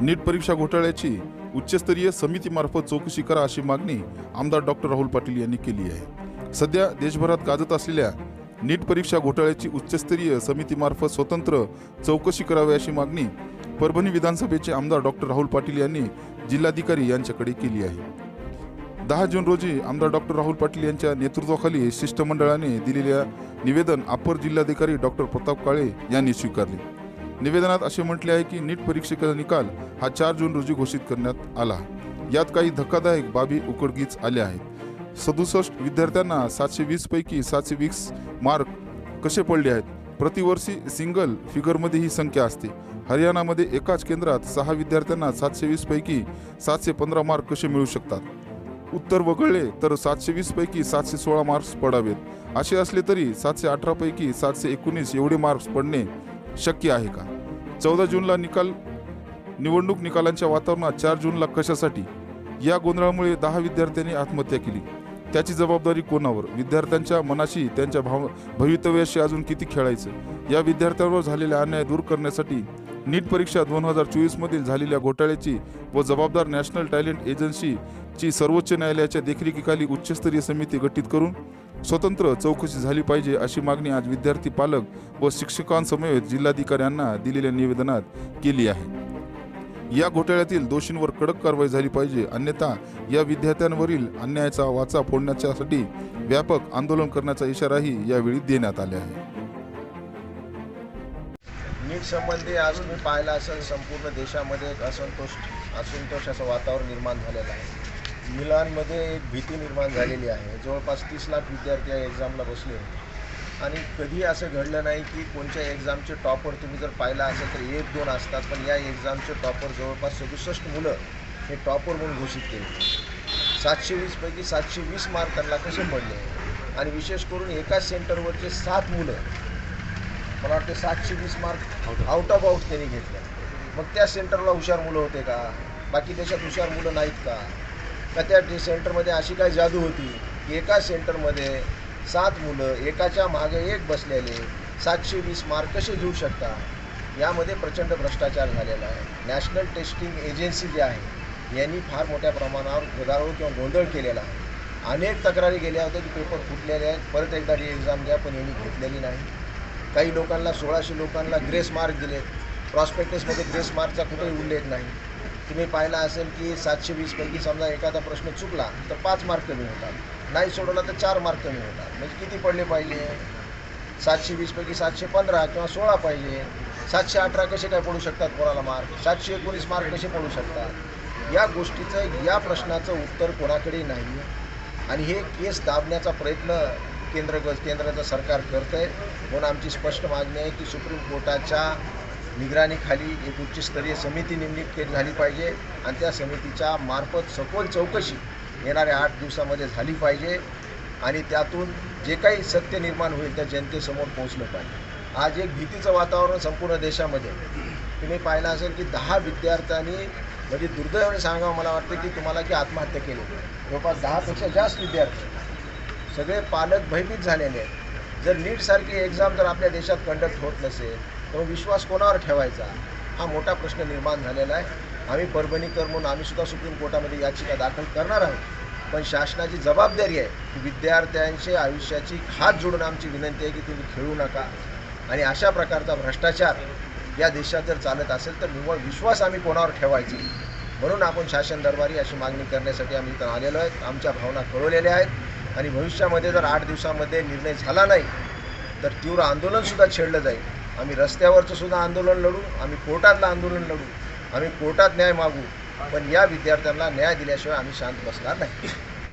नीट परीक्षा घोटाळ्याची उच्चस्तरीय समितीमार्फत चौकशी करा अशी मागणी आमदार डॉक्टर राहुल पाटील यांनी केली आहे. सध्या देशभरात गाजत असलेल्या नीट परीक्षा घोटाळ्याची उच्चस्तरीय समितीमार्फत स्वतंत्र चौकशी करावी अशी मागणी परभणी विधानसभेचे आमदार डॉक्टर राहुल पाटील यांनी जिल्हाधिकारी यांच्याकडे केली आहे. दहा जून रोजी आमदार डॉक्टर राहुल पाटील यांच्या नेतृत्वाखाली शिष्टमंडळाने दिलेल्या निवेदन अपर जिल्हाधिकारी डॉक्टर प्रताप काळे यांनी स्वीकारले. निवेदनात असे म्हटले आहे की नीट परीक्षेचा निकाल हा चार जून रोजी घोषित करण्यात आला. यात काही धक्कादायक बाबी उकडगीच आल्या आहेत. सदुसष्ट विद्यार्थ्यांना सातशे वीसपैकी सातशे वीस मार्क कसे पडले आहेत? प्रतिवर्षी सिंगल फिगरमध्ये ही संख्या असते. हरियाणामध्ये एकाच केंद्रात सहा विद्यार्थ्यांना सातशे वीसपैकी सातशे पंधरा मार्क कसे मिळू शकतात? उत्तर वगळले तर सातशे वीसपैकी सातशे सोळा मार्क्स पडावेत. असे असले तरी सातशे अठरापैकी सातशे एकोणीस एवढे मार्क्स पडणे शक्य आहे का? चौदा जूनला निकाल निवडणूक निकालांच्या वातावरणात चार जूनला कशासाठी? या गोंधळामुळे दहा विद्यार्थ्यांनी आत्महत्या केली. त्याची जबाबदारी कोणावर? विद्यार्थ्यांच्या मनाशी त्यांच्या भाव भवितव्याशी अजून किती खेळायचं? या विद्यार्थ्यांवर झालेला अन्याय दूर करण्यासाठी नीट परीक्षा दोन हजार चोवीसमधील झालेल्या घोटाळ्याची व जबाबदार नॅशनल टॅलेंट एजन्सीची सर्वोच्च न्यायालयाच्या देखरेखीखाली उच्चस्तरीय समिती गठीत करून स्वतंत्र चौकशी झाली पाहिजे अशी मागणी आज विद्यार्थी पालक व शिक्षकांसमवेत जिल्हाधिकाऱ्यांना दिलेल्या निवेदनात केली आहे. या घोटाळ्यातील दोषींवर कडक कारवाई झाली पाहिजे अन्यथा या विद्यार्थ्यांवरील अन्यायाचा वाचा फोडण्याच्यासाठी व्यापक आंदोलन करण्याचा इशाराही यावेळी देण्यात आला आहे. नीट संबंधी आज तुम्ही पाहिलं असेल संपूर्ण देशामध्ये एक असंतोष असंतोष असं वातावरण निर्माण झालेलं आहे. मुलांमध्ये एक भीती निर्माण झालेली आहे. जवळपास तीस लाख विद्यार्थी या एक्झामला बसले होते. आणि कधी असं घडलं नाही की कोणत्या एक्झामचे टॉपर तुम्ही जर पाहिला असेल तर एक दोन असतात पण या एक्झामचे टॉपर जवळपास सदुसष्ट मुलं हे टॉपर म्हणून घोषित केले. सातशे वीसपैकी सातशे वीस मार्क त्यांना कसे पडले? आणि विशेष करून एकाच सेंटरवरचे सात मुलं मला वाटते सातशे वीस मार्क आउट ऑफ आउट त्यांनी घेतले. मग त्या सेंटरला हुशार मुलं होते का? बाकी देशात हुशार मुलं नाहीत का? का त्या सेंटरमध्ये अशी काय जादू होती की एका सेंटरमध्ये सात मुलं एकाच्या मागे एक बसलेले सातशे वीस मार्क कसे घेऊ शकतात यामध्ये प्रचंड भ्रष्टाचार झालेला आहे. नॅशनल टेस्टिंग एजन्सी जी आहे यांनी फार मोठ्या प्रमाणावर गदारोळ किंवा गोंधळ केलेला आहे. अनेक तक्रारी गेल्या होत्या की पेपर फुटलेले आहेत. परत एकदा री एक्झाम द्या पण यांनी घेतलेली नाही. काही लोकांना सोळाशे लोकांना ग्रेस मार्क दिले प्रॉस्पेक्टसमध्ये ग्रेस मार्कचा कुठेही उल्लेख नाही. तुम्ही पाहिला असेल की सातशे वीसपैकी समजा एखादा प्रश्न चुकला तर पाच मार्क कमी होतात. नाही सोडवला तर चार मार्क कमी होतात. म्हणजे किती पडले पाहिजे सातशे वीसपैकी सातशे पंधरा किंवा सोळा पाहिजे सातशे अठरा कसे काय पडू शकतात कोणाला मार्क सातशे एकोणीस मार्क कसे पडू शकतात? या गोष्टीचं या प्रश्नाचं उत्तर कोणाकडे नाही. आणि हे केस दाबण्याचा प्रयत्न केंद्र केंद्राचं सरकार करतं आहे म्हणून आमची स्पष्ट मागणी आहे की सुप्रीम कोर्टाच्या निगराणीखाली एक उच्चस्तरीय समिती नेमणूक केली झाली पाहिजे आणि त्या समितीच्या मार्फत सखोल चौकशी येणाऱ्या आठ दिवसामध्ये झाली पाहिजे आणि त्यातून जे काही सत्य निर्माण होईल त्या जनतेसमोर पोहोचलं पाहिजे. आज एक भीतीचं वातावरण संपूर्ण देशामध्ये तुम्ही पाहिलं असेल की दहा विद्यार्थ्यांनी म्हणजे दुर्दैवाने सांगावं मला वाटतं की तुम्हाला की आत्महत्या केली जवळपास दहापेक्षा जास्त विद्यार्थी सगळे पालक भयभीत झालेले आहेत. जर नीटसारखी एक्झाम जर आपल्या देशात कंडक्ट होत नसेल तर विश्वास कोणावर ठेवायचा? हा मोठा प्रश्न निर्माण झालेला आहे. आम्ही परभणीकर म्हणून आम्ही सुद्धा सुप्रीम कोर्टामध्ये याचिका दाखल करणार आहोत. पण शासनाची जबाबदारी आहे की विद्यार्थ्यांच्या आयुष्याची खात जोडून आमची विनंती आहे की तुम्ही खेळू नका. आणि अशा प्रकारचा भ्रष्टाचार या देशात जर चालत असेल तर निव्वळ विश्वास आम्ही कोणावर ठेवायची? म्हणून आपण शासन दरबारी अशी मागणी करण्यासाठी आम्ही इथं आलेलो आहेत. आमच्या भावना कळवलेल्या आहेत. आणि भविष्यामध्ये जर आठ दिवसामध्ये निर्णय झाला नाही तर तीव्र आंदोलनसुद्धा छेडलं जाईल. आम्ही रस्त्यावरचं सुद्धा आंदोलन लढू आम्ही कोर्टातलं आंदोलन लढू आम्ही कोर्टात न्याय मागू पण या विद्यार्थ्यांना न्याय दिल्याशिवाय आम्ही शांत बसणार नाही.